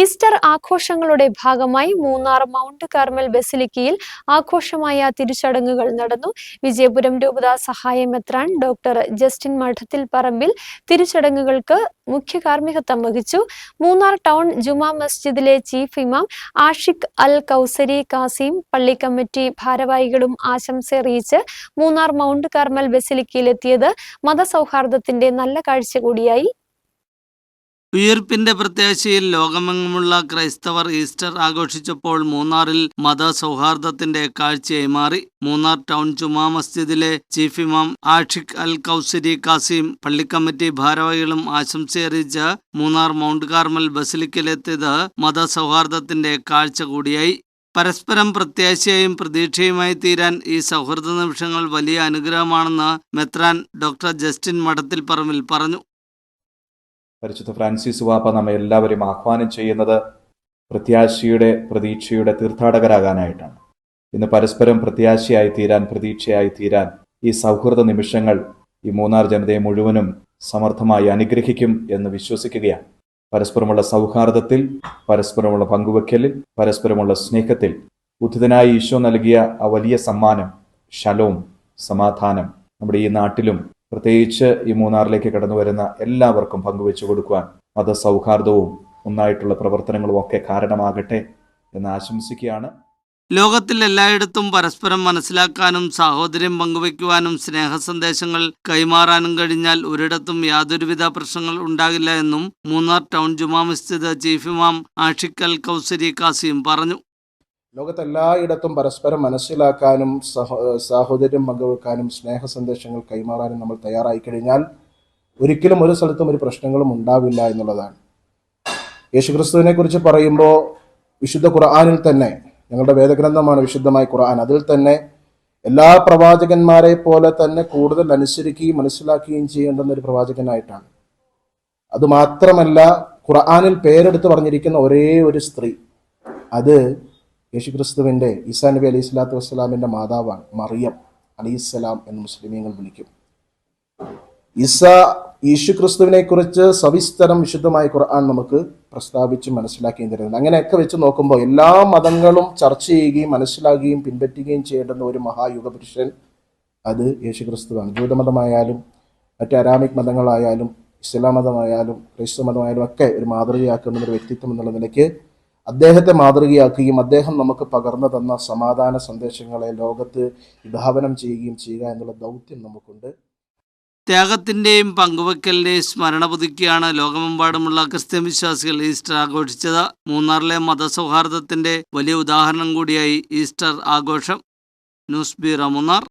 Easter ആഘോഷങ്ങളുടെ ഭാഗമായി Munnar Mount Carmel ബസിലിക്കയിൽ ആഘോഷമായ തിരുച്ചടങ്ങുകൾ നടന്നു. വിജയപുരം രൂപത സഹായമെത്രാൻ ഡോക്ടർ ജസ്റ്റിൻ മഠത്തിൽ പറമ്പിൽ തിരുച്ചടങ്ങുകൾക്ക് മുഖ്യ കാർമ്മികത്വം വഹിച്ചു. മൂന്നാർ ടൗൺ ജുമാ മസ്ജിദിലെ ചീഫ് ഇമാം ആഷിഖ് അൽ കൗസരി കാസിം പള്ളി കമ്മിറ്റി ഭാരവാഹികളും ആശംസ അറിയിച്ച് മൂന്നാർ മൗണ്ട് കാർമൽ ബസിലിക്കയിലെത്തിയത്. മതസൗഹാർദ്ദത്തിന്റെ നല്ല കാഴ്ച കൂടിയായി. ഉയിർപ്പിന്റെ പ്രത്യാശയിൽ ലോകമെങ്ങുമുള്ള ക്രൈസ്തവർ ഈസ്റ്റർ ആഘോഷിച്ചപ്പോൾ മൂന്നാറിൽ മത സൗഹാർദ്ദത്തിന്റെ കാഴ്ചയായി മാറി. മൂന്നാർ ടൗൺ ജുമാ മസ്ജിദിലെ ചീഫ് ഇമാം ആഷിഖ് അൽ കൌസരി കാസിം പള്ളിക്കമ്മിറ്റി ഭാരവാഹികളും ആശംസയറിയിച്ച് മൂന്നാർ മൗണ്ട് കാർമൽ ബസിലിക്കലെത്തിയത് മതസൗഹാർദ്ദത്തിന്റെ കാഴ്ച കൂടിയായി. പരസ്പരം പ്രത്യാശയായും പ്രതീക്ഷയുമായി തീരാൻ ഈ സൗഹൃദ നിമിഷങ്ങൾ വലിയ അനുഗ്രഹമാണെന്ന് മെത്രാൻ ഡോക്ടർ ജസ്റ്റിൻ മഠത്തിൽ പറമ്പിൽ പറഞ്ഞു. പരിശുദ്ധ ഫ്രാൻസിസ് വാപ്പ നമ്മെ എല്ലാവരും ആഹ്വാനം ചെയ്യുന്നത് പ്രത്യാശയുടെ പ്രതീക്ഷയുടെ തീർത്ഥാടകരാകാനായിട്ടാണ്. ഇന്ന് പരസ്പരം പ്രത്യാശയായി തീരാൻ പ്രതീക്ഷയായി തീരാൻ ഈ സൗഹൃദ നിമിഷങ്ങൾ ഈ മൂന്നാർ ജനതയെ മുഴുവനും സമർത്ഥമായി അനുഗ്രഹിക്കും എന്ന് വിശ്വസിക്കുകയാണ്. പരസ്പരമുള്ള സൗഹാർദ്ദത്തിൽ പരസ്പരമുള്ള പങ്കുവെക്കലിൽ പരസ്പരമുള്ള സ്നേഹത്തിൽ ഉദ്ധിതനായി ഈശോ നൽകിയ ആ വലിയ സമ്മാനം ശലവും സമാധാനം നമ്മുടെ ഈ നാട്ടിലും പ്രത്യേകിച്ച് ഈ മൂന്നാറിലേക്ക് കടന്നു വരുന്ന എല്ലാവർക്കും പങ്കുവെച്ചു കൊടുക്കുവാൻ മതസൗഹാർദ്ദവും ഒന്നായിട്ടുള്ള പ്രവർത്തനങ്ങളും ഒക്കെ കാരണമാകട്ടെ എന്ന് ആശംസിക്കുകയാണ്. ലോകത്തിൽ എല്ലായിടത്തും പരസ്പരം മനസ്സിലാക്കാനും സാഹോദര്യം പങ്കുവയ്ക്കുവാനും സ്നേഹ സന്ദേശങ്ങൾ കൈമാറാനും കഴിഞ്ഞാൽ ഒരിടത്തും യാതൊരുവിധ പ്രശ്നങ്ങൾ ഉണ്ടാകില്ല എന്നും മൂന്നാർ ടൗൺ ജുമാ മസ്ജിദ് ചീഫ് ഇമാം ആഷിക്കൽ കൗസരി കാസിയും പറഞ്ഞു. ലോകത്തെല്ലായിടത്തും പരസ്പരം മനസ്സിലാക്കാനും സഹോ സാഹോദര്യം പങ്കുവെക്കാനും സ്നേഹ സന്ദേശങ്ങൾ കൈമാറാനും നമ്മൾ തയ്യാറായി കഴിഞ്ഞാൽ ഒരിക്കലും ഒരു സ്ഥലത്തും ഒരു പ്രശ്നങ്ങളും ഉണ്ടാവില്ല എന്നുള്ളതാണ്. യേശുക്രിസ്തുവിനെ കുറിച്ച് പറയുമ്പോൾ വിശുദ്ധ ഖുർആാനിൽ തന്നെ ഞങ്ങളുടെ വേദഗ്രന്ഥമാണ് വിശുദ്ധമായ ഖുർആൻ അതിൽ തന്നെ എല്ലാ പ്രവാചകന്മാരെ പോലെ തന്നെ കൂടുതൽ അനുസരിക്കുകയും മനസ്സിലാക്കുകയും ചെയ്യേണ്ടുന്ന ഒരു പ്രവാചകനായിട്ടാണ്. അതുമാത്രമല്ല ഖുർആാനിൽ പേരെടുത്ത് പറഞ്ഞിരിക്കുന്ന ഒരേ ഒരു സ്ത്രീ അത് യേശുക്രിസ്തുവിന്റെ ഈസാ നബി അലൈഹി സ്വലാത്തു വസ്സലാമിന്റെ മാതാവാണ് മറിയം അലൈഹിസ്സലാം എന്ന് മുസ്ലിമീങ്ങൾ വിളിക്കും. ഈസ യേശുക്രിസ്തുവിനെ കുറിച്ച് സവിസ്തരം വിശുദ്ധമായ ഖുർആൻ നമുക്ക് പ്രസ്താവിച്ച് മനസ്സിലാക്കുകയും തരുന്നുണ്ട്. അങ്ങനെയൊക്കെ വെച്ച് നോക്കുമ്പോൾ എല്ലാ മതങ്ങളും ചർച്ച ചെയ്യുകയും മനസ്സിലാക്കുകയും പിൻപറ്റുകയും ചെയ്യേണ്ടുന്ന ഒരു മഹായുഗപുരുഷൻ അത് യേശുക്രിസ്തുവാണ്. ജൂതമതമായാലും മറ്റ് അരാമിക് മതങ്ങളായാലും ഇസ്ലാം മതമായാലും ക്രൈസ്തവ മതമായാലും ഒക്കെ ഒരു മാതൃകയാക്കുന്ന ഒരു വ്യക്തിത്വം എന്നുള്ള നിലയ്ക്ക് അദ്ദേഹത്തെ മാതൃകയാക്കുകയും അദ്ദേഹം നമുക്ക് പകർന്നു തന്ന സമാധാന സന്ദേശങ്ങളെ ലോകത്ത് വിഭാവനം ചെയ്യുകയും ചെയ്യുക എന്നുള്ള ദൗത്യം നമുക്കുണ്ട്. ത്യാഗത്തിന്റെയും പങ്കുവെക്കലിന്റെയും സ്മരണ പുതുക്കിയാണ് ലോകമെമ്പാടുമുള്ള ക്രിസ്ത്യൻ വിശ്വാസികൾ ഈസ്റ്റർ ആഘോഷിച്ചത്. മൂന്നാറിലെ മതസൗഹാർദ്ദത്തിന്റെ വലിയ ഉദാഹരണം കൂടിയായി ഈസ്റ്റർ ആഘോഷം. News bureau Munnar.